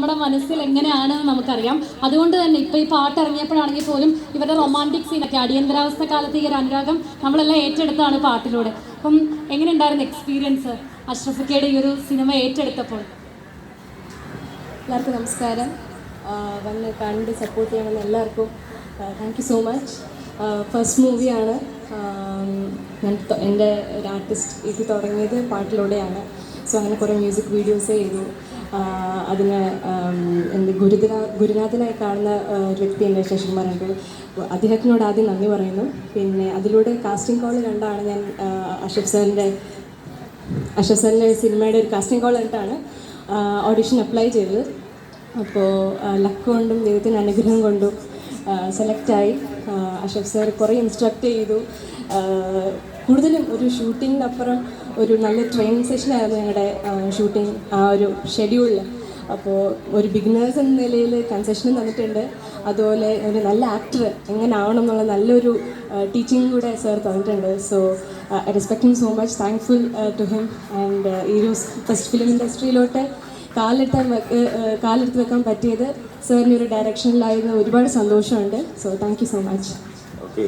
നമ്മുടെ മനസ്സിൽ എങ്ങനെയാണെന്ന് നമുക്കറിയാം. അതുകൊണ്ട് തന്നെ ഇപ്പോൾ ഈ പാട്ട് ഇറങ്ങിയപ്പോഴാണെങ്കിൽ പോലും ഇവരുടെ റൊമാന്റിക് സീനൊക്കെ അടിയന്തരാവസ്ഥ കാലത്ത് ഈ ഒരു അനുരാഗം നമ്മളെല്ലാം ഏറ്റെടുത്താണ് പാട്ടിലൂടെ. അപ്പം എങ്ങനെ ഉണ്ടായിരുന്നു എക്സ്പീരിയൻസ് അഷ്റഫക്കയുടെ ഈ ഒരു സിനിമ ഏറ്റെടുത്തപ്പോൾ? എല്ലാവർക്കും നമസ്കാരം. വന്ന് കണ്ട് സപ്പോർട്ട് ചെയ്യണമെന്ന് എല്ലാവർക്കും. Thank you so much first മൂവിയാണ് ഞാൻ എന്റെ ഒരു ആർട്ടിസ്റ്റ് ഇത് തുടങ്ങിയത് പാട്ടിലൂടെയാണ്. സോ അങ്ങനെ കുറേ മ്യൂസിക് വീഡിയോസ് ചെയ്തു. അതിന് എന്ത് ഗുരുതര ഗുരുനാഥനായി കാണുന്ന ഒരു വ്യക്തിയുണ്ട് എന്റെ അങ്കിൾ അദ്ദേഹത്തിനോട് ആദ്യം നന്ദി പറയുന്നു. പിന്നെ അതിലൂടെ കാസ്റ്റിംഗ് കോൾ കണ്ടാണ് ഞാൻ അഷഫ് സാറിന്റെ അഷഫ് സാറിന്റെ സിനിമയുടെ ഒരു കാസ്റ്റിംഗ് കോൾ കണ്ടിട്ടാണ് ഓഡിഷൻ അപ്ലൈ ചെയ്തത്. അപ്പോൾ ലക്ക് കൊണ്ടും ദൈവത്തിന്റെ അനുഗ്രഹം കൊണ്ടും സെലക്റ്റായി അഷഫ് സാർ കുറേ ഇൻസ്ട്രക്റ്റ് ചെയ്തു. കൂടുതലും ഒരു ഷൂട്ടിങ്ങിനപ്പുറം ഒരു നല്ല ട്രെയിനിങ് സെഷനായിരുന്നു ഞങ്ങളുടെ ഷൂട്ടിംഗ് ആ ഒരു ഷെഡ്യൂളിൽ അപ്പോൾ ഒരു ബിഗിനേഴ്സ് എന്ന നിലയിൽ കൺസെഷനും തന്നിട്ടുണ്ട്. അതുപോലെ ഒരു നല്ല ആക്ടർ എങ്ങനെ ആവണം എന്നുള്ള നല്ലൊരു ടീച്ചിങ് കൂടെ സർ തന്നിട്ടുണ്ട്. So I respect him so much thankful to him and ഈ ഒരു ഫസ്റ്റ് ഫിലിം ഇൻഡസ്ട്രിയിലോട്ട് കാലെടുത്താൻ കാലെടുത്ത് വെക്കാൻ പറ്റിയത് സാറിന്റെ ഒരു ഡയറക്ഷനിലായിരുന്നു ഒരുപാട് സന്തോഷമുണ്ട്. So thank you so much okay